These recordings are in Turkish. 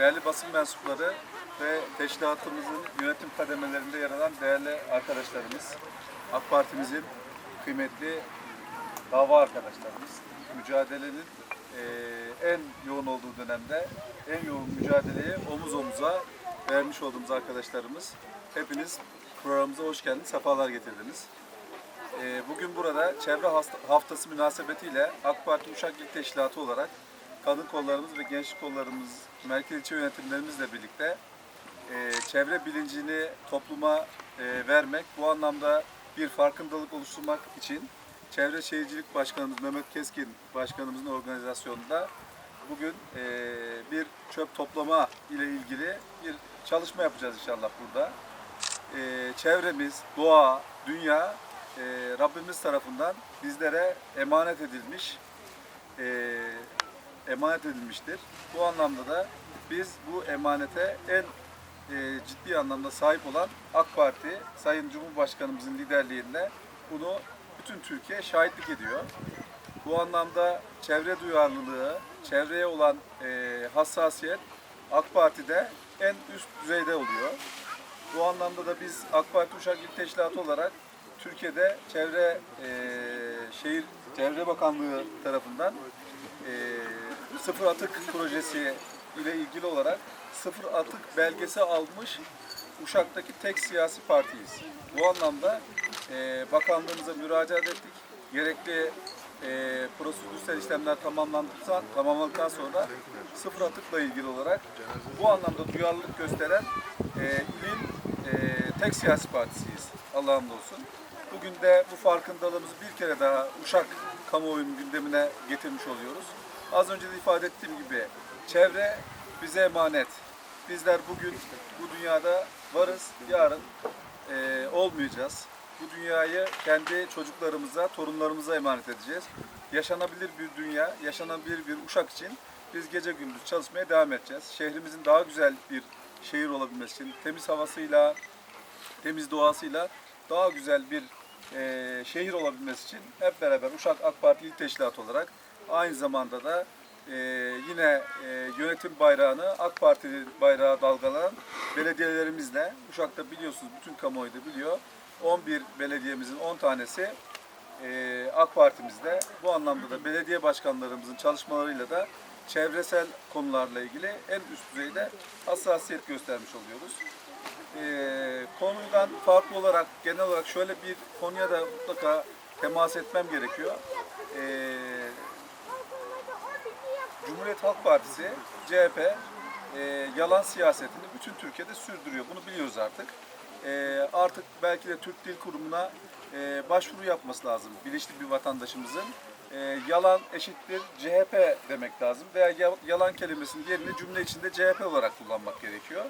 değerli basın mensupları ve teşkilatımızın yönetim kademelerinde yer alan değerli arkadaşlarımız, AK Parti'mizin kıymetli dava arkadaşlarımız, mücadelenin eee, en yoğun olduğu dönemde en yoğun mücadeleyi omuz omuza vermiş olduğumuz arkadaşlarımız. Hepiniz programımıza hoş geldiniz, sefalar getirdiniz. Ee, Bugün burada çevre haftası münasebetiyle AK Parti Uşak İl Teşkilatı olarak kadın kollarımız ve gençlik kollarımız, merkez ilçe yönetimlerimizle birlikte e, çevre bilincini topluma e, vermek, bu anlamda bir farkındalık oluşturmak için Çevre Şehircilik Başkanımız Mehmet Keskin Başkanımızın organizasyonunda bugün e, bir çöp toplama ile ilgili bir çalışma yapacağız inşallah burada. E, çevremiz, doğa, dünya e, Rabbimiz tarafından bizlere emanet edilmiş, e, emanet edilmiştir. Bu anlamda da biz bu emanete en e, ciddi anlamda sahip olan AK Parti, Sayın Cumhurbaşkanımızın liderliğinde bunu bütün Türkiye şahitlik ediyor. Bu anlamda çevre duyarlılığı, çevreye olan e, hassasiyet AK Parti'de en üst düzeyde oluyor. Bu anlamda da biz AK Parti Uşak İl Teşkilatı olarak Türkiye'de Çevre e, Şehir Çevre Bakanlığı tarafından e, sıfır atık projesi ile ilgili olarak sıfır atık belgesi almış Uşak'taki tek siyasi partiyiz. Bu anlamda e, bakanlığımıza müracaat ettik. Gerekli e, prosedürsel işlemler tamamlandıktan, tamamlandıktan sonra sıfır atıkla ilgili olarak bu anlamda duyarlılık gösteren e, ilin e, tek siyasi partisiyiz. Allah'a hamdolsun. Bugün de bu farkındalığımızı bir kere daha Uşak kamuoyunun gündemine getirmiş oluyoruz. Az önce de ifade ettiğim gibi çevre bize emanet. Bizler bugün bu dünyada varız, yarın e, olmayacağız. Bu dünyayı kendi çocuklarımıza, torunlarımıza emanet edeceğiz. Yaşanabilir bir dünya, yaşanabilir bir uşak için biz gece gündüz çalışmaya devam edeceğiz. Şehrimizin daha güzel bir şehir olabilmesi için temiz havasıyla, temiz doğasıyla daha güzel bir e, şehir olabilmesi için hep beraber Uşak AK Parti İl Teşkilatı olarak aynı zamanda da e, yine e, yönetim bayrağını AK Parti bayrağı dalgalanan belediyelerimizle Uşak'ta biliyorsunuz bütün kamuoyu da biliyor 11 belediyemizin 10 tanesi e, AK Parti'mizde bu anlamda da belediye başkanlarımızın çalışmalarıyla da çevresel konularla ilgili en üst düzeyde hassasiyet göstermiş oluyoruz. Ee, konudan farklı olarak genel olarak şöyle bir konuya da mutlaka temas etmem gerekiyor. Ee, Cumhuriyet Halk Partisi, CHP e, yalan siyasetini bütün Türkiye'de sürdürüyor. Bunu biliyoruz artık. E, artık belki de Türk Dil Kurumu'na e, başvuru yapması lazım bilinçli bir vatandaşımızın. E, yalan eşittir CHP demek lazım veya ya- yalan kelimesinin yerini cümle içinde CHP olarak kullanmak gerekiyor.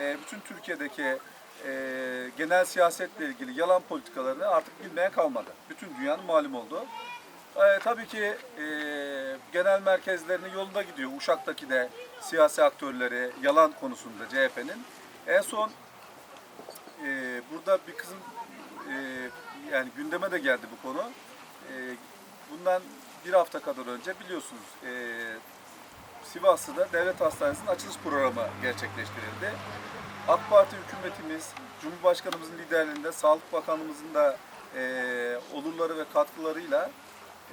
E, bütün Türkiye'deki e, genel siyasetle ilgili yalan politikalarını artık bilmeye kalmadı. Bütün dünyanın malum olduğu. Ee, tabii ki e, genel merkezlerinin yolunda gidiyor. Uşak'taki de siyasi aktörleri yalan konusunda CHP'nin. En son e, burada bir kızım e, yani gündeme de geldi bu konu. E, bundan bir hafta kadar önce biliyorsunuz e, Sivas'ta Devlet Hastanesi'nin açılış programı gerçekleştirildi. AK Parti hükümetimiz, Cumhurbaşkanımızın liderliğinde, Sağlık Bakanımızın da e, olurları ve katkılarıyla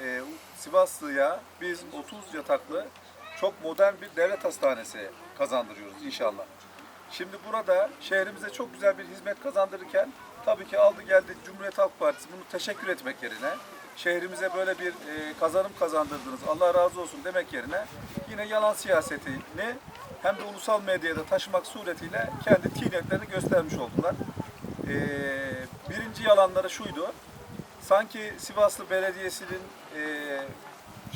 e, Sivaslı'ya biz 30 yataklı çok modern bir devlet hastanesi kazandırıyoruz inşallah. Şimdi burada şehrimize çok güzel bir hizmet kazandırırken tabii ki aldı geldi Cumhuriyet Halk Partisi bunu teşekkür etmek yerine şehrimize böyle bir e, kazanım kazandırdınız Allah razı olsun demek yerine yine yalan siyasetini hem de ulusal medyada taşımak suretiyle kendi tinetlerini göstermiş oldular. E, birinci yalanları şuydu sanki Sivaslı Belediyesi'nin e,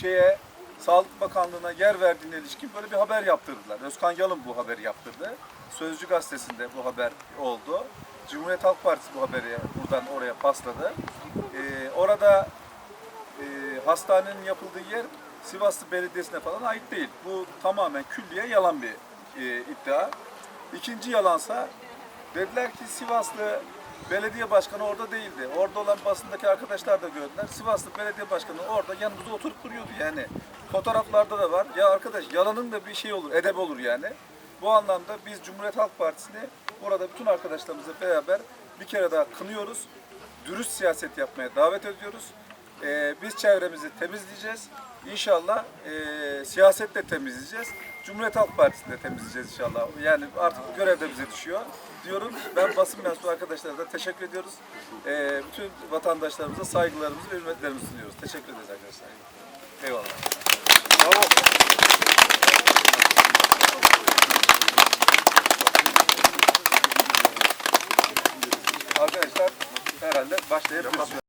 şeye Sağlık Bakanlığı'na yer verdiğine ilişkin böyle bir haber yaptırdılar. Özkan Yalın bu haberi yaptırdı. Sözcü gazetesinde bu haber oldu. Cumhuriyet Halk Partisi bu haberi buradan oraya pasladı. E, orada e, hastanenin yapıldığı yer Sivaslı Belediyesi'ne falan ait değil. Bu tamamen külliye yalan bir e, iddia. İkinci yalansa dediler ki Sivaslı belediye başkanı orada değildi. Orada olan basındaki arkadaşlar da gördüler. Sivaslı belediye başkanı orada yanımızda oturup duruyordu yani. Fotoğraflarda da var. Ya arkadaş yalanın da bir şey olur, edeb olur yani. Bu anlamda biz Cumhuriyet Halk Partisi'ni burada bütün arkadaşlarımızla beraber bir kere daha kınıyoruz. Dürüst siyaset yapmaya davet ediyoruz. Ee, biz çevremizi temizleyeceğiz. İnşallah e, siyaset de temizleyeceğiz. Cumhuriyet Halk Partisi'ni de temizleyeceğiz inşallah. Yani artık görev de bize düşüyor diyorum. Ben basın mensubu arkadaşlara da teşekkür ediyoruz. Ee, bütün vatandaşlarımıza saygılarımızı ve hürmetlerimizi sunuyoruz. Teşekkür ederiz arkadaşlar. Eyvallah. Bravo. Arkadaşlar herhalde başlayabiliriz.